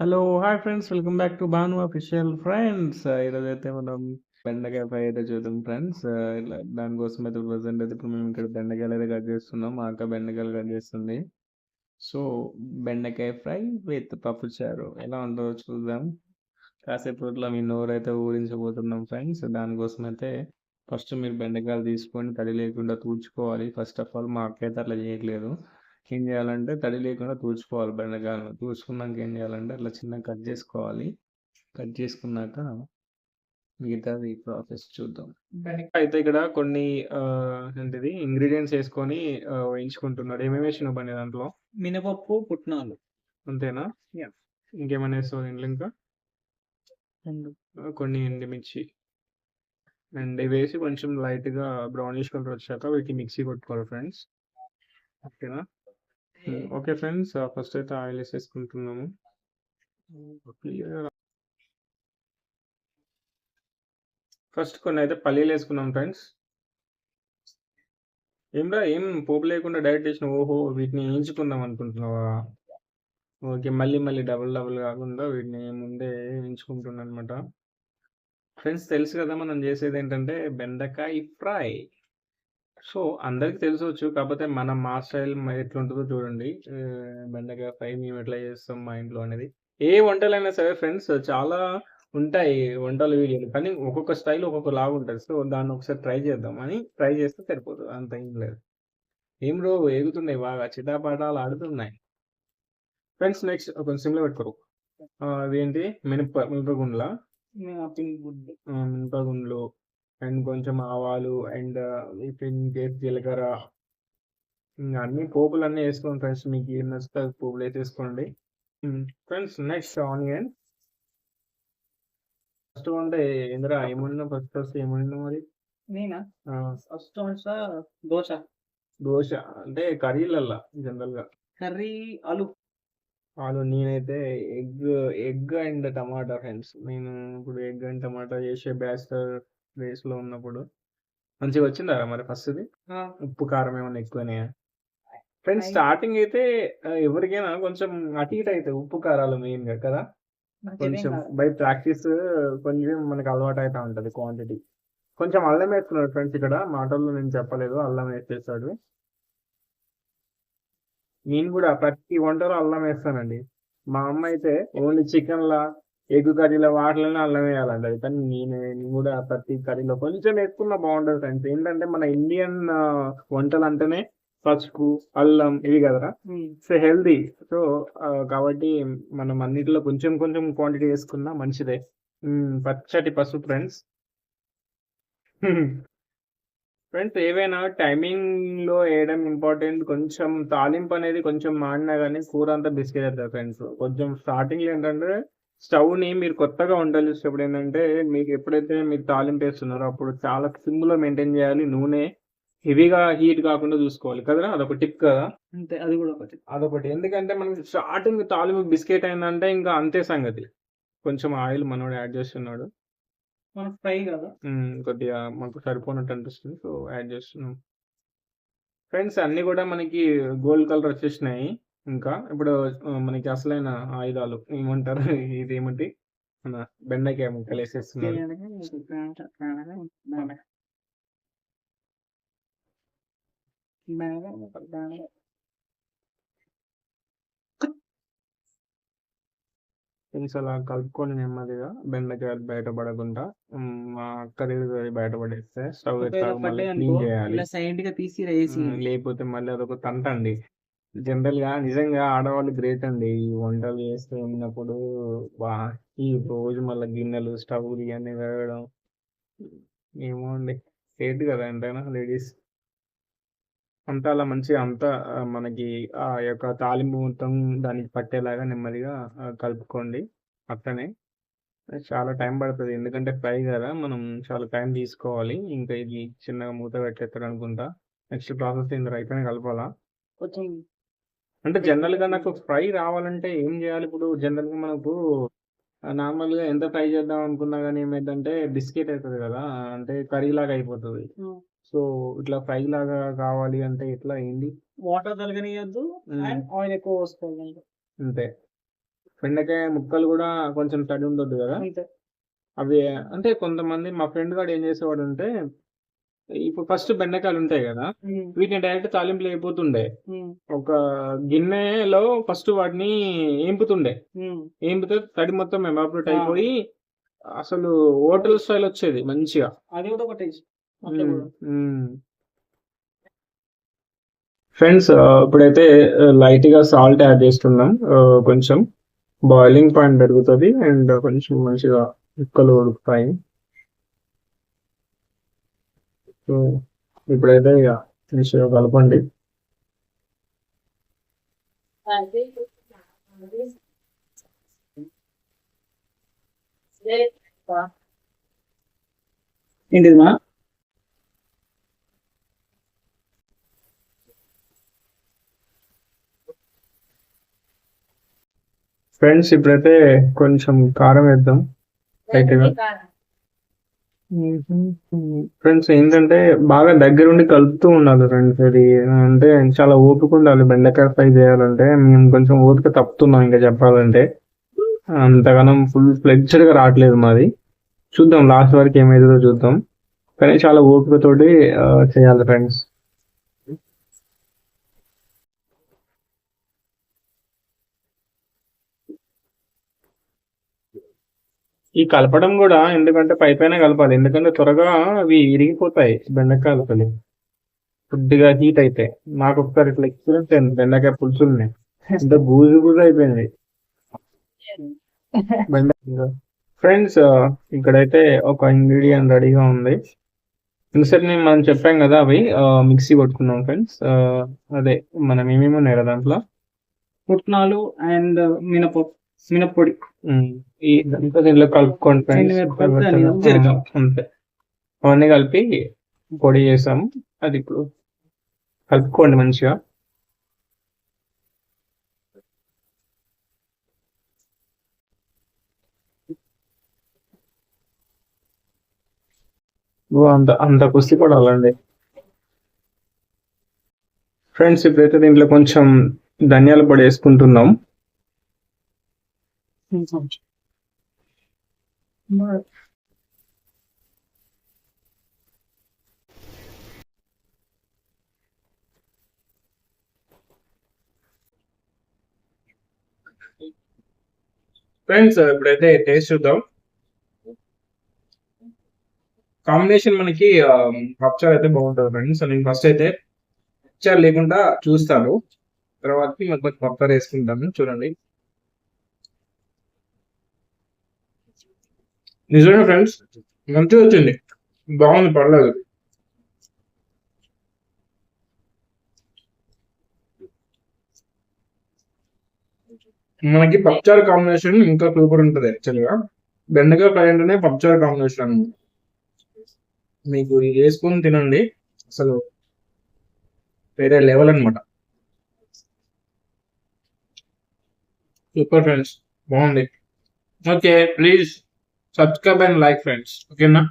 Hello hi friends welcome back to Banu official friends ఈరోజు అయితే మనం బెండకాయ ఫ్రై అయితే చూద్దాం ఫ్రెండ్స్ uh, ఇలా దానికోసం అయితే ప్రజెంట్ అయితే ఇప్పుడు మేము ఇక్కడ బెండకాయలు అయితే కట్ చేస్తున్నాం. మా అక్క బెండకాయలు కట్ చేస్తుంది. సో బెండకాయ ఫ్రై విత్ పప్పు చారు. ఎలా ఉంటుందో చూద్దాం. కాసేపు ఇట్లా మీ నోరు అయితే ఊరించబోతున్నాం ఫ్రెండ్స్ దానికోసం అయితే ఫస్ట్ మీరు బెండకాయలు తీసుకొని తడి లేకుండా తూడ్చుకోవాలి. ఫస్ట్ ఆఫ్ ఆల్ మా అక్క అయితే అట్లా చేయట్లేదు. ఏం చేయాలంటే తడి లేకుండా తూడ్చుకోవాలి బెండకాయలను. తూడ్చుకున్నాక ఏం చేయాలంటే అట్లా చిన్నగా కట్ చేసుకోవాలి. కట్ చేసుకున్నాక మిగతాది ప్రాసెస్ చూద్దాం. అయితే ఇక్కడ కొన్ని ఏంటిది ఇంగ్రీడియంట్స్ వేసుకొని వేయించుకుంటున్నాడు. ఏమేమి వేసినావు బండి దాంట్లో? మినపప్పు పుట్నాలు. అంతేనా. ఇంకేమైనా వేస్తావు దీంట్లో ఇంకా? కొన్ని ఎండుమిర్చి. అండ్ ఇవి వేసి కొంచెం లైట్గా బ్రౌనిష్ కలర్ వచ్చాక వీటిని మిక్సీ కొట్టుకోవాలి ఫ్రెండ్స్. ఓకేనా? Okay friends. ఫస్ట్ అయితే ఆయిల్ వేసేసుకుంటున్నాము. ఫస్ట్ కొన్ని అయితే పల్లీలు వేసుకున్నాం ఫ్రెండ్స్. ఏమ్రా ఏం పోపు లేకుండా డైరెక్ట్ చేసిన ఓహో వీటిని వేయించుకుందాం అనుకుంటున్నావా? ఓకే మళ్ళీ మళ్ళీ డబుల్ డబుల్ కాకుండా వీటిని ముందే వేయించుకుంటున్నాను అనమాట ఫ్రెండ్స్ తెలుసు కదా మనం చేసేది ఏంటంటే బెండకాయ ఫ్రై. సో అందరికి తెలిసొచ్చు. కాకపోతే మన మా స్టైల్ ఎట్లుంటుందో చూడండి. బెండకాయ ఫ్రై మేము ఎట్లా చేస్తాం మా ఇంట్లో అనేది. ఏ వంటలైనా సరే ఫ్రెండ్స్ చాలా ఉంటాయి వంటల వీడియోలు. కానీ ఒక్కొక్క స్టైల్ ఒక్కొక్క లాగా ఉంటుంది. సో దాన్ని ఒకసారి ట్రై చేద్దాం అని ట్రై చేస్తే సరిపోతుంది అంత ఏం లేదు. ఏం రో ఎగుతున్నాయి బాగా. చిటాపాటాలు ఆడుతున్నాయి. ఫ్రెండ్స్ నెక్స్ట్ కొంచెం సిమ్లో పెట్టుకోరు. అదేంటి? మినప మినపగుండ్ల? మినపగుండ్లు. అండ్ కొంచెం ఆవాలు అండ్ ఇన్ కేస్ జీలకర్ర ఇంకా అన్ని పోపులు అన్నీ వేసుకోండి ఫ్రెండ్స్. మీకు ఏం నచ్చితే పోపులు వేసేసుకోండి ఫ్రెండ్స్ నెక్స్ట్ ఆనియన్. ఫస్ట్ అంటే ఇందిరా ఏమన్నా ఫస్ట్ ఫస్ట్ ఏమన్నా మరి? నేనా? ఫస్ట్ దోశ. దోశ అంటే కర్రీలల్లా జనరల్గా కర్రీ ఆలు. వాళ్ళు నేనైతే ఎగ్ ఎగ్ అండ్ టమాటా ఫ్రెండ్స్. నేను ఇప్పుడు ఎగ్ అండ్ టమాటా చేసే బ్యాచిలర్ డేస్లో ఉన్నప్పుడు. మంచిగా వచ్చిందా మరి ఫస్ట్ ఇది ఉప్పు కారం ఏమైనా ఎక్కువనే? ఫ్రెండ్స్ స్టార్టింగ్ అయితే ఎవరికైనా కొంచెం అటు ఇటు అవుతాయి. ఉప్పు కారాలు మెయిన్గా కదా కొంచెం బై ప్రాక్టీస్ కొంచెం మనకి అలవాటు అవుతా ఉంటది క్వాంటిటీ. కొంచెం అల్లం వేస్తున్నాడు ఫ్రెండ్స్ ఇక్కడ. మాటల్లో నేను చెప్పలేదు. అల్లం వేసేస్తాడు నేను కూడా ప్రతి వంటలో అల్లం వేస్తానండి. మా అమ్మ అయితే ఓన్లీ చికెన్ లా ఎగ్ కర్రీలో వాటిలోనే అల్లం వేయాలంటది కానీ నేను కూడా ప్రతి కర్రీలో కొంచెం వేసుకున్నా బాగుంటది ఫ్రెండ్స్. ఏంటంటే మన ఇండియన్ వంటలు అంటేనే పసుపు అల్లం ఇవి కదరా? సో హెల్దీ సో కాబట్టి మనం అన్నిటిలో కొంచెం కొంచెం క్వాంటిటీ వేసుకున్నా మంచిదే. పచ్చటి పసుపు ఫ్రెండ్స్. ఫ్రెండ్స్ ఏవైనా టైమింగ్లో వేయడం ఇంపార్టెంట్. కొంచెం తాలింపు అనేది కొంచెం మాడినా కానీ కూర అంతా బిస్కెట్ అవుతుంది ఫ్రెండ్స్. కొంచెం స్టార్టింగ్ ఏంటంటే స్టవ్ని మీరు కొత్తగా వంటలు చేసేటప్పుడు ఏంటంటే మీకు ఎప్పుడైతే మీరు తాలింపు వేస్తున్నారో అప్పుడు చాలా సిమ్లో మెయింటైన్ చేయాలి. నూనె హెవీగా హీట్ కాకుండా చూసుకోవాలి కదరా? అదొక టిప్ కదా? అంతే అది కూడా ఒకటి అదొకటి. ఎందుకంటే మనకి స్టార్టింగ్ తాలింపు బిస్కెట్ అయిందంటే ఇంకా అంతే సంగతి. కొంచెం ఆయిల్ మనోడు యాడ్ చేస్తున్నాడు. మన ఫ్రై కదా? కొద్దిగా మాకు సరిపోనట్టు అనిపిస్తుంది. సో యాడ్ చేస్తున్నాం. ఫ్రెండ్స్ అన్ని కూడా మనకి గోల్డ్ కలర్ వచ్చేసినాయి. ఇంకా ఇప్పుడు మనకి అసలైన ఆయుధాలు ఏమంటారు? ఇది ఏమిటి మన బెండకాయ ముక్కలు వేసేస్తున్నారు. ఫ్రెండ్స్ అలా కలుపుకొని నెమ్మదిగా బెండకాయలు బయటపడకుండా మా అక్క దగ్గర బయటపడేస్తే స్టవ్ క్లీన్ చేయాలి. లేకపోతే మళ్ళీ అదొక తంట అండి. జనరల్గా నిజంగా ఆడవాళ్ళు గ్రేట్ అండి. ఈ వంటలు చేస్తూ ఉన్నప్పుడు బా ఈ రోజు మళ్ళీ గిన్నెలు స్టవ్ ఇవన్నీ వేయడం ఏమో అండి. సేట్ కదా ఎంతైనా లేడీస్. అంతా అలా మంచిగా అంతా మనకి ఆ యొక్క తాలింపు మొత్తం దానికి పట్టేలాగా నెమ్మదిగా కలుపుకోండి అట్లనే. చాలా టైం పడుతుంది. ఎందుకంటే ఫ్రై కదా మనం చాలా టైం తీసుకోవాలి. ఇంకా ఇది చిన్నగా మూత పెట్టేస్తారు అనుకుంటా నెక్స్ట్ ప్రాసెస్ ఇందులో అయిపోయిన కలపాలా? కొంచెం అంటే జనరల్గా నాకు ఫ్రై రావాలంటే ఏం చేయాలి? ఇప్పుడు జనరల్గా మనకు నార్మల్గా ఎంత ఫ్రై చేద్దాం అనుకున్నా కానీ ఏమైందంటే బిస్కెట్ అవుతుంది కదా అంటే కర్రీ లాగా అయిపోతుంది. సో ఇట్లా ఫ్రై లాగా కావాలి అంటే ఎట్లా ఏంది వాటర్ తలగనియద్దు. అండ్ ఆయిల్ ఎక్కువ పోసుకోవాలి అంతే. బెండకాయ ముక్కలు కూడా కొంచెం తడి ఉండొద్దు కదా? అవి అంటే కొంతమంది మా ఫ్రెండ్ గాడు ఏం చేసేవాడు అంటే ఇప్పుడు ఫస్ట్ బెండకాయలు ఉంటాయి కదా వీటిని డైరెక్ట్ తాలింపులు అయిపోతుండే ఉమ్, ఒక గిన్నెలో ఫస్ట్ వాటిని ఏంపుతుండే. ఏంపితే తడి మొత్తం ఎవాపరేట్ ఆ. అయిపోయి అసలు హోటల్ స్టైల్ వచ్చేది మంచిగా. అది కూడా ఒక టేస్ట్ అట్లా కూడా. ఫ్రెండ్స్ ఇప్పుడైతే లైట్గా సాల్ట్ యాడ్ చేస్తున్నాం. కొంచెం బాయిలింగ్ పాయింట్ పెరుగుతుంది అండ్ కొంచెం మంచిగా ముక్కలు ఉడుకుతాయి సో ఇప్పుడైతే ఇక మంచిగా కలపండి. ఏంటిది మా ఫ్రెండ్స్ ఇప్పుడైతే కొంచెం కారం వేద్దాం. గా. ఫ్రెండ్స్ ఏంటంటే బాగా దగ్గరుండి కలుపుతూ ఉండాలి ఫ్రెండ్స్ అది అంటే చాలా ఓపిక ఉండాలి. బెండకాయ ఫ్రై చేయాలంటే మేము కొంచెం ఓపిక తప్పుతున్నాం ఇంకా చెప్పాలంటే. అంతగానం ఫుల్ ఫ్లెడ్జ్డ్గా రావట్లేదు మాది. చూద్దాం లాస్ట్ వరకు ఏమైతుందో చూద్దాం. కానీ చాలా ఓపికతోటి చేయాలి ఫ్రెండ్స్ ఈ కలపడం కూడా ఎందుకంటే పై పైన కలపాలి. ఎందుకంటే త్వరగా అవి ఇరిగిపోతాయి బెండకాయలు అసలు కొద్దిగా హీట్ అయితే. నాకు ఒకసారి ఇట్లా ఎక్స్పీరియన్స్ అయింది. బెండకాయ పులుసుల్ని. ఇంత బూజు బూజు అయిపోయింది. బెండకాయ ఫ్రెండ్స్ ఇక్కడైతే ఒక ఇంగ్రీడియంట్ రెడీగా ఉంది. ఇంతసేపు నేను మనం చెప్పాం కదా అవి. మిక్సీ కొట్టుకున్నాం ఫ్రెండ్స్ అదే మనం ఏమేమి ఉన్నాయి కదా దాంట్లో. పుట్నాలు అండ్ మినపప్పు మినప్పొడి. ఇదంతా దీంట్లో కలుపుకోండి అవన్నీ కలిపి పొడి చేసాము. అది ఇప్పుడు కలుపుకోండి మంచిగా. అంత అంత కుస్తీ పడాలండి. ఫ్రెండ్స్ ఇప్పుడైతే దీంట్లో కొంచెం ధనియాల పొడి వేసుకుంటున్నాం. ఫ్రెండ్స్ uh, ఇప్పుడైతే టేస్ట్ చూద్దాం. కాంబినేషన్ మనకి పప్చార్ అయితే బాగుంటుంది ఫ్రెండ్స్ నేను ఫస్ట్ అయితే పప్చార్ లేకుండా చూస్తాను. తర్వాత మనకు కొంచెం పప్చార్ వేసుకుంటాను. చూడండి. నిజమే ఫ్రెండ్స్ మంచిగా వచ్చింది. బాగుంది పర్లేదు. మనకి పప్చార్ కాంబినేషన్ ఇంకా సూపర్ ఉంటుంది యాక్చువల్గా బెండకాయ ఫ్రై అంటేనే పప్చార్ కాంబినేషన్ అనమాట మీకు ఇది వేసుకొని తినండి. అసలు వేరే లెవెల్ అన్నమాట. సూపర్ ఫ్రెండ్స్ బాగుంది. Okay please subscribe and like friends ఓకేనా